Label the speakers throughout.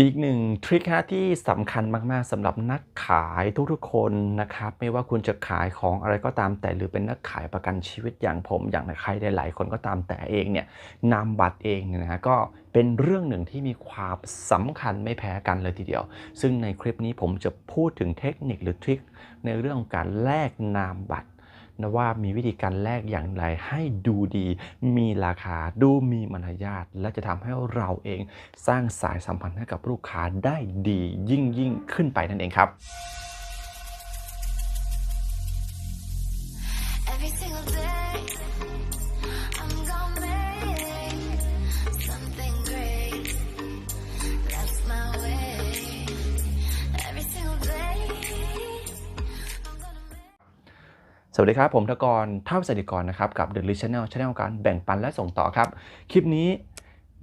Speaker 1: อีกหนึ่งทริคฮะที่สำคัญมาก ๆสำหรับนักขายทุกๆคนนะครับ ไม่ว่าคุณจะขายของอะไรก็ตามแต่หรือเป็นนักขายประกันชีวิตอย่างผม อย่างใครหลายๆคนก็ตามแต่เองเนี่ยนามบัตรเองเนี่ยนะฮะก็เป็นเรื่องหนึ่งที่มีความสำคัญไม่แพ้กันเลยทีเดียว ซึ่งในคลิปนี้ผมจะพูดถึงเทคนิคหรือทริคในเรื่องของการแลกนามบัตร นะว่ามีวิธีการแลกอย่างไรให้ดูดี มีราคาดูมีมารยาทและจะทำให้เราเองสร้างสายสัมพันธ์ให้กับลูกค้าได้ดียิ่งยิ่งขึ้นไปนั่นเองครับ สวัสดีครับ ผมทกรเท่าสถิกรนะครับ กับ The l i ิ Channel ช n n e l การแบ่งปันและส่งต่อครับ คลิปนี้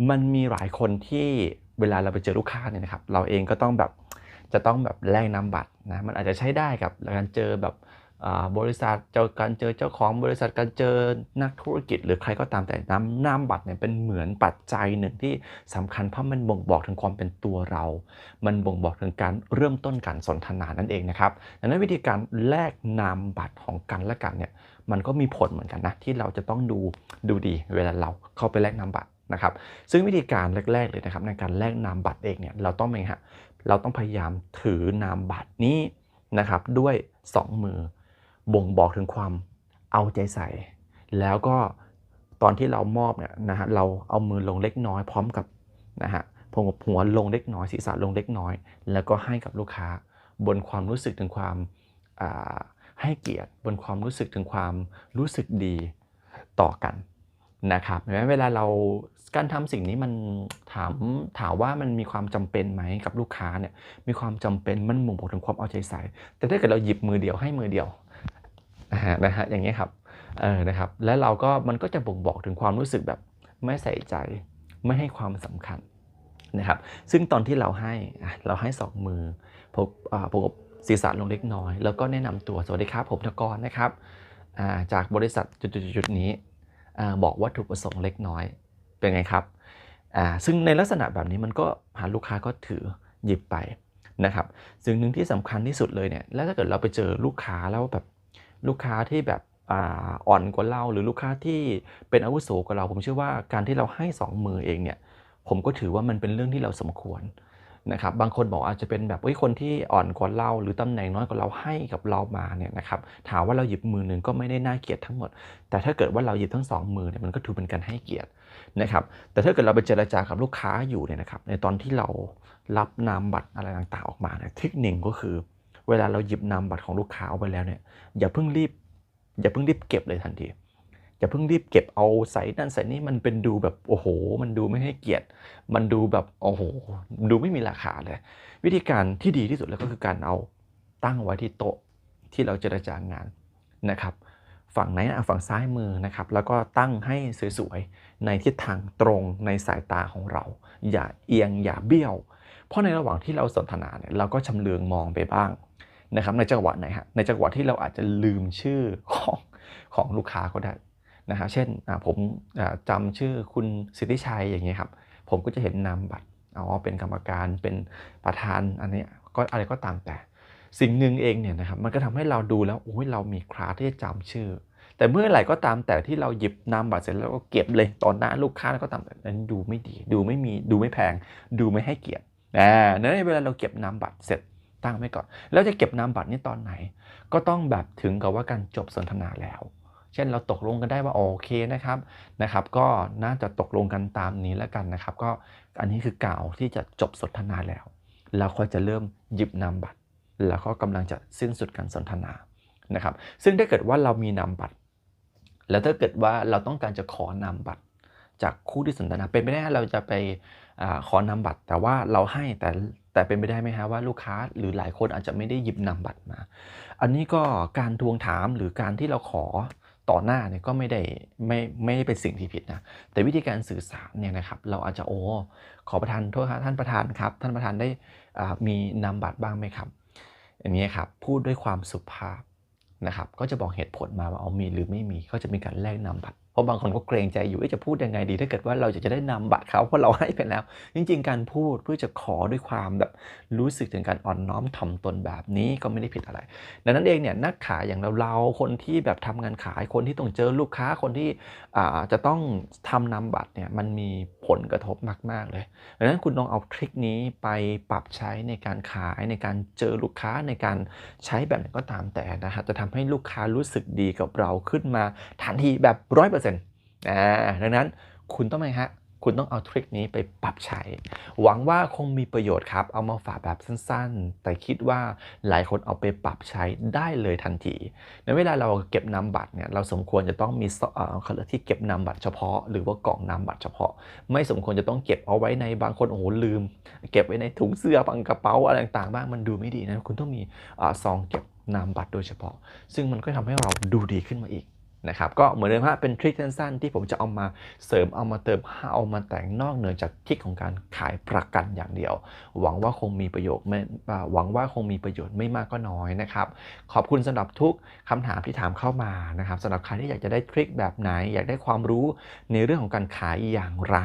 Speaker 1: มันมีหลายคนที่เวลาเราไปเจอลูกค้าเนี่ยนะครับ เราเองก็ต้องแบบจะต้องแบบแลกนามบัตรนะมันอาจจะใช้ได้กับการเจอแบบ บริษัทเจอการเจอเจ้าของบริษัทการเจอนักธุรกิจ หรือใครก็ตามแต่นามนามบัตรเนี่ยเป็นเหมือนปัจจัยหนึ่งที่สำคัญเพราะมันบ่งบอกถึงความเป็นตัวเรา มันบ่งบอกถึงการเริ่มต้นการสนทนานั่นเองนะครับดังนั้นวิธีการแลกนามบัตรของกันและกันเนี่ยมันก็มีผลเหมือนกันนะที่เราจะต้องดูดูดีเวลาเราเข้าไปแลกนามบัตรนะครับซึ่งวิธีการแรก ๆ เลยนะครับในการแลกนามบัตรเองเนี่ยเราต้องเป็นไงฮะเราต้องพยายามถือนามบัตรนี้นะครับด้วย 2 มือ บ่งบอกถึงความเอาใจใส่ แล้วก็ตอนที่เรามอบเนี่ยนะฮะเราเอามือลงเล็กน้อยพร้อมกับนะฮะพงกับหัวลงเล็กน้อยศีรษะลงเล็กน้อย แล้วก็ให้กับลูกค้าบนความรู้สึกถึงความาให้เกียรติบนความรู้สึกถึงความรู้สึกดีต่อกันนะครับเห็นไหมเวลาเราการทำสิ่งนี้มันถามถามว่ามันมีความจำเป็นไหมกับลูกค้าเนี่ยมีความจำเป็นมันบ่งบอกถึงความเอาใจใส่ แต่ถ้าเกิดเราหยิบมือเดียวให้มือเดียว ฮะนะฮะอย่างเงี้ยครับเออนะครับและเราก็มันก็จะบ่งบอกถึงความรู้สึกแบบไม่ใส่ใจไม่ให้ความสำคัญนะครับ ซึ่งตอนที่เราให้เราให้สองมือผมศีรษะลงเล็กน้อย แล้วก็แนะนำตัวสวัสดีครับผมธกรนะครับจากบริษัทจุดๆนี้บอกวัตถุประสงค์เล็กน้อยเป็นไงครับซึ่งในลักษณะแบบนี้มันก็หาลูกค้าก็ถือหยิบไปนะครับสิ่งหนึ่งที่สำคัญที่สุดเลยเนี่ยแล้วถ้าเกิดเราไปเจอลูกค้าแล้วแบบ ลูกค้าที่แบบอ่ออนกว่าเราหรือลูกค้าที่เป็นอาวุโสกว่าเรา ผมเชื่อว่าการที่เราให้สองมือเองเนี่ยผมก็ถือว่ามันเป็นเรื่องที่เราสมควรนะครับบางคนบอกอาจจะเป็นแบบเฮ้ยคนที่อ่อนกว่าเรา หรือตำแหน่งน้อยกว่าเราให้กับเรามาเนี่ยนะครับถามว่าเราหยิบมือหนึ่งก็ไม่ได้น่าเกลียดทั้งหมด แต่ถ้าเกิดว่าเราหยิบทั้งสองมือเนี่ยมันก็ถือเป็นการให้เกียรตินะครับแต่ถ้าเกิดเราไปเจรจากับลูกค้าอยู่เนี่ยนะครับในตอนที่เรารับนามบัตรอะไรต่างๆออกมาเนี่ยเทคนิคก็คือ เวลาเราหยิบนามบัตรของลูกค้าเอาไปแล้วเนี่ยอย่าเพิ่งรีบ อย่าเพิ่งรีบเก็บเลยทันทีอย่าเพิ่งรีบเก็บเอาใส่นั่นใส่นี่มันเป็นดูแบบโอ้โห มันดูไม่ให้เกียรติ มันดูแบบโอ้โห ดูไม่มีราคาเลย วิธีการที่ดีที่สุดแล้วก็คือการเอาตั้งไว้ที่โต๊ะที่เราเจรจางานนะครับ ฝั่งไหนอะฝั่งซ้ายมือนะครับ แล้วก็ตั้งให้สวยๆในทิศทางตรงในสายตาของเรา อย่าเอียงอย่าเบี้ยว เพราะในระหว่างที่เราสนทนาเนี่ยเราก็ชำเลืองมองไปบ้างนะครับในจังหวะไหนฮะในจังหวะที่เราอาจจะลืมชื่อของของลูกค้าก็ได้นะฮะเช่นผมอ่าจำชื่อคุณสิทธิชัยอย่างเงี้ยครับผมก็จะเห็นนามบัตรอ๋อเป็นกรรมการเป็นประธานอันนี้ก็อะไรก็ตามแต่ สิ่งหนึ่งเองเนี่ยนะครับมันก็ทำให้เราดูแล้วโอ้ยเรามีคลาสที่จะจำชื่อ แต่เมื่อไหร่ก็ตามแต่ที่เราหยิบนามบัตรเสร็จแล้วก็เก็บเลยต่อหน้าลูกค้าก็ตามแต่นั้นดูไม่ดี ดูไม่มีดูไม่แพง ดูไม่ให้เกียรติ อ่านั้นเวลาเราเก็บนามบัตรเสร็จตั้งไว้ก่อน แล้วจะเก็บนามบัตรนี้ตอนไหน ก็ต้องแบบถึงกับว่าการจบสนทนาแล้ว เช่นเราตกลงกันได้ว่าโอเคนะครับนะครับ ก็น่าจะตกลงกันตามนี้แล้วกันนะครับ ก็อันนี้คือกล่าวที่จะจบสนทนาแล้วแล้วค่อยจะเริ่มหยิบนามบัตร แล้วก็กำลังจะสิ้นสุดการสนทนานะครับ ซึ่งถ้าเกิดว่าเรามีนามบัตร แล้วถ้าเกิดว่าเราต้องการจะขอนามบัตร จากคู่ที่สนทนาเป็นไปได้เราจะไปอขอนาบัตร แต่ว่าเราให้แต่แต่เป็นไปได้ไหมฮะว่าลูกค้าหรือหลายคนอาจจะไม่ได้หยิบนาบัตรมา อันนี้ก็การทวงถามหรือการที่เราขอต่อหน้าเนี่ยก็ไม่ได้ไม่ไม่ได้เป็นสิ่งที่ผิดนะแต่วิธีการสื่อสารเนี่ยนะครับเราอาจจะโอ้ขอประทานโทษครับท่านประธานครับ ท่านประธานได้มีนามบัตรบ้างไหมครับอย่างนี้ครับพูดด้วยความสุภาพนะครับก็จะบอกเหตุผลมาว่าเอามีหรือไม่มีก็จะมีการแลกนามบัตร เพราะบางคนก็เกรงใจอยู่เอ๊ะจะพูดยังไงดี ถ้าเกิดว่าเราอยากจะได้นำบัตรเขาเพราะเราให้ไปแล้ว จริง ๆ การพูดเพื่อจะขอด้วยความแบบรู้สึกถึงการอ่อนน้อมถ่อมตนแบบนี้ก็ไม่ได้ผิดอะไร ดังนั้นเองเนี่ยนักขายอย่างเราเราๆคนที่แบบทำงานขายคนที่ต้องเจอลูกค้าคนที่อ่าจะต้องทำนำบัตรเนี่ยมันมีผลกระทบมากๆเลยดังนั้นคุณลองเอาทริคนี้ไปปรับใช้ในการขายในการเจอลูกค้าในการใช้แบบไหนก็ตามแต่นะฮะจะทำให้ลูกค้ารู้สึกดีกับเราขึ้นมาทันทีแบบร้อยเปอร์เนต์อ่าดังนั้นคุณต้องไหมฮะคุณต้องเอาทริคนี้ไปปรับใช้ หวังว่าคงมีประโยชน์ครับ เอามาฝากแบบสั้นๆ แต่คิดว่าหลายคนเอาไปปรับใช้ได้เลยทันที ในเวลาเราเก็บนามบัตรเนี่ย เราสมควรจะต้องมีเอ่อเขาเรียกที่เก็บนามบัตรเฉพาะ หรือว่ากล่องนามบัตรเฉพาะ ไม่สมควรจะต้องเก็บเอาไว้ในบางคนโอ้โหลืม เก็บไว้ในถุงเสื้อบางกระเป๋าอะไรต่างๆบ้างมันดูไม่ดีนะ คุณต้องมีอซองเก็บนามบัตรโดยเฉพาะ ซึ่งมันก็ทำให้เราดูดีขึ้นมาอีก นะครับก็เหมือนเดิมฮะเป็นทริคสั้นๆที่ผมจะเอามาเสริมเอามาเติมเอามาแต่งนอกเหนือจากทริคของการขายประกันอย่างเดียว หวังว่าคงมีประโยชน์ไม่หวังว่าคงมีประโยชน์ไม่มากก็น้อยนะครับ ขอบคุณสำหรับทุกคำถามที่ถามเข้ามานะครับสำหรับใครที่อยากจะได้ทริคแบบไหน อยากได้ความรู้ในเรื่องของการขายอย่างไร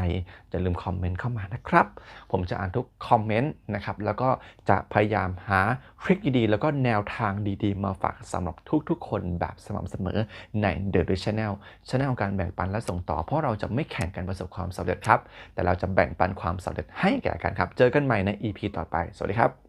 Speaker 1: อย่าลืมคอมเมนต์เข้ามานะครับ ผมจะอ่านทุกคอมเมนต์นะครับแล้วก็จะพยายามหาทริคดีๆแล้วก็แนวทางดีๆ มาฝากสำหรับทุกๆ คนแบบสม่ำเสมอใน The Rich Channel Channel ของการแบ่งปันและส่งต่อ เพราะเราจะไม่แข่งกันประสบความสำเร็จครับ แต่เราจะแบ่งปันความสำเร็จให้แก่กันครับ เจอกันใหม่ใน EP ต่อไป สวัสดีครับ